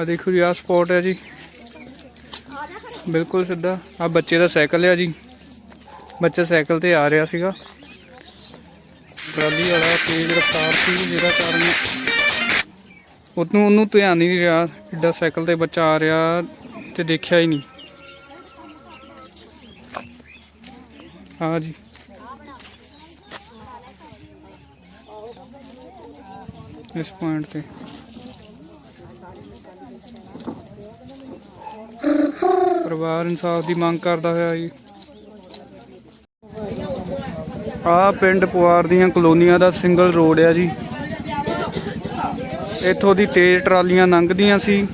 ਆ ਦੇਖੋ ਜੀ ਆ ਸਪੌਟ ਹੈ ਜੀ। ਬਿਲਕੁਲ ਸਿੱਧਾ। ਆ ਬੱਚੇ ਦਾ ਸਾਈਕਲ ਹੈ ਜੀ। ਬੱਚਾ ਸਾਈਕਲ ਤੇ ਆ ਰਿਹਾ ਸੀਗਾ। ਟਰਾਲੀ ਵਾਲਾ ਤੇਜ਼ ਰਫ਼ਤਾਰ ਸੀ, ਜਿਹਦਾ ਕਾਰਨ ਉਹਨੂੰ ਉਹਨੂੰ ਧਿਆਨ ਹੀ ਨਹੀਂ ਰਿਹਾ ਕਿੱਡਾ ਸਾਈਕਲ ਤੇ ਬੱਚਾ ਆ ਰਿਹਾ ਤੇ ਦੇਖਿਆ ਹੀ ਨਹੀਂ। ਆ ਜੀ। ਇਸ ਪੁਆਇੰਟ ਤੇ। ਪਰਿਵਾਰ ਇਨਸਾਫ ਦੀ ਮੰਗ ਕਰਦਾ ਹੋਇਆ ਜੀ। ਆ ਪਿੰਡ ਪੁਆਰ ਦੀਆਂ ਕਲੋਨੀਆਂ ਦਾ ਸਿੰਗਲ ਰੋਡ ਆ ਜੀ। ਇੱਥੋਂ ਦੀ ਤੇਜ਼ ਟਰਾਲੀਆਂ ਲੰਘਦੀਆਂ ਸੀ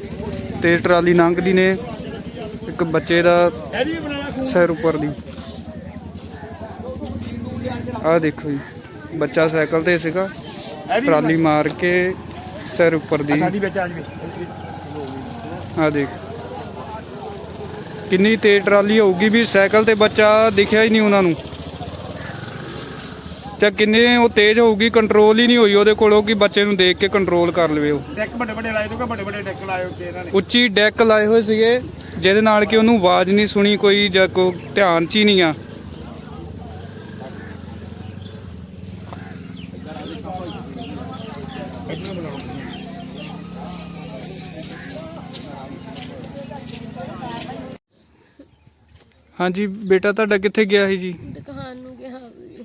ਤੇਜ਼ ਟਰਾਲੀ ਲੰਘਦੀ ਨੇ, ਇੱਕ ਬੱਚੇ ਦਾ ਸਿਰ ਉੱਪਰ ਦੀ। ਆ ਦੇਖੋ ਜੀ, ਬੱਚਾ ਸਾਈਕਲ ਤੇ ਸੀਗਾ, ਟਰਾਲੀ ਮਾਰ ਕੇ ਸਿਰ ਉੱਪਰ ਦੀ। ਸਾਡੀ ਵਿੱਚ ਆ ਜਵੇ। ਆ ਦੇਖ। ਕਿੰਨੀ ਤੇਜ਼ ਟਰਾਲੀ ਹੋਊਗੀ ਵੀ ਸਾਈਕਲ ਤੇ ਬੱਚਾ ਦਿਖਿਆ ਹੀ ਨਹੀਂ ਉਹਨਾਂ ਨੂੰ। ਤੇ ਕਿੰਨੇ ਉਹ ਤੇਜ਼ ਹੋਊਗੀ ਕੰਟਰੋਲ ਹੀ ਨਹੀਂ ਹੋਈ ਉਹਦੇ ਕੋਲੋਂ ਕਿ ਬੱਚੇ ਨੂੰ ਦੇਖ ਕੇ ਕੰਟਰੋਲ ਕਰ ਲਵੇ ਉਹ। ਡੈਕ ਵੱਡੇ ਵੱਡੇ ਲਾਏ ਤੋਂ ਵੱਡੇ ਵੱਡੇ ਡੈਕ ਲਾਏ ਉੱਤੇ ਇਹਨਾਂ ਨੇ। ਉੱਚੀ ਡੈਕ ਲਾਏ ਹੋਏ ਸੀਗੇ ਜਿਹਦੇ ਨਾਲ ਕਿ ਉਹਨੂੰ ਆਵਾਜ਼ ਨਹੀਂ ਸੁਣੀ ਕੋਈ ਜਾਂ ਕੋ ਧਿਆਨ ਚ ਹੀ ਨਹੀਂ ਆ। ਹਾਂਜੀ ਬੇਟਾ ਤੁਹਾਡਾ ਕਿੱਥੇ ਗਿਆ ਸੀ ਜੀ? ਦੁਕਾਨ ਨੂੰ ਕਿਹਾ ਵੀ।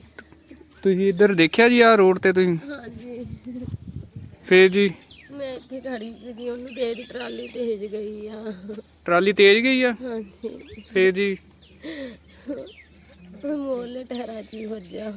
ਤੁਸੀਂ ਇੱਧਰ ਦੇਖਿਆ ਜੀ ਆ ਰੋਡ ਤੇ ਤੁਸੀਂ? ਹਾਂਜੀ। ਫੇਰ ਜੀ? ਮੈਂ ਇੱਥੇ ਖੜੀ ਸੀਗੀ ਉਹਨੂੰ ਤੇਰੀ ਟਰਾਲੀ ਤੇਜ ਗਈ ਆ। ਟਰਾਲੀ ਤੇਜ਼ ਗਈ ਆ? ਹਾਂਜੀ। ਫੇਰ ਜੀ? ਮੋਲੇ ਟਹਿਰਾ ਹੀ ਵੱਜਿਆ।